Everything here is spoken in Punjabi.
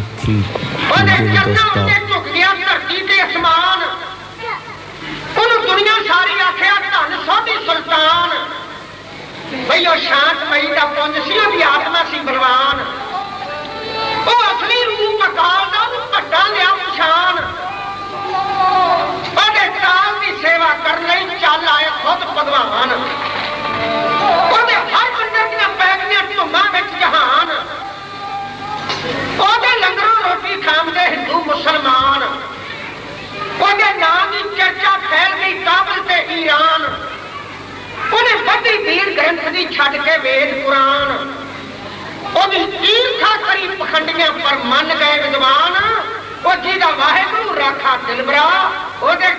ਉਹਦੇ ਹਾਂਜੀ ਚਰਨਾਂ ਦੋਸਤੋ ਉੱਤੇ ਝੁਕ ਗਿਆ ਧਰਤੀ ਤੇ ਅਸਮਾਨ। ਉਹਨੂੰ ਦੁਨੀਆ ਸਾਰੀ ਆਖਿਆ ਧੰਨ ਸੋਢੀ ਸੁਲਤਾਨ। ਬਈ ਉਹ ਸ਼ਾਂਤਮਈ ਦਾ ਪੁੰਜ ਸੀ ਉਹਦੀ ਆਤਮਾ ਸੀ ਬਲਵਾਨ। ਉਹ ਅਸਲੀ ਰੂਪ ਅਕਾਲ ਦਾ ਉਹਨੂੰ ਵੱਡਾ ਲਿਆ ਪਛਾਣ। ਉਹਦੇ ਕਾਲ ਦੀ ਸੇਵਾ ਕਰਨ ਲਈ ਚੱਲ ਆਏ ਖੁਦ ਭਗਵਾਨ। ਉਹਦੇ ਹਰ ਬੰਦੇ ਦੀਆਂ ਪੈਗੀਆਂ ਧੁੰਮਾਂ ਵਿੱਚ ਜਹਾਨ। ਉਹਦੇ ਰੋਟੀ ਖਾਂਦੇ ਹਿੰਦੂ ਮੁਸਲਮਾਨ। ਉਹਦੇ ਨਾਮ ਦੀ ਚਰਚਾ ਫੈਲ ਗਈ ਕਾਬਲ ਤੇ ਈਰਾਨ। ਉਹਨੇ ਵੱਡੀ ਵੀਰ ਗ੍ਰੰਥ ਦੀ ਛੱਡ ਕੇ ਵੇਦ ਕੁਰਾਨ ਉਹਦੀ ਈਰਖਾ ਕਰੀ ਪਖੰਡੀਆਂ ਪਰ ਮੰਨ ਗਏ ਵਿਦਵਾਨ। ਉਹ ਜਿਹਦਾ ਵਾਹਿਗੁਰੂ, ਰਾਖਾ ਦਿਲਬਰਾ ਉਹਦੇ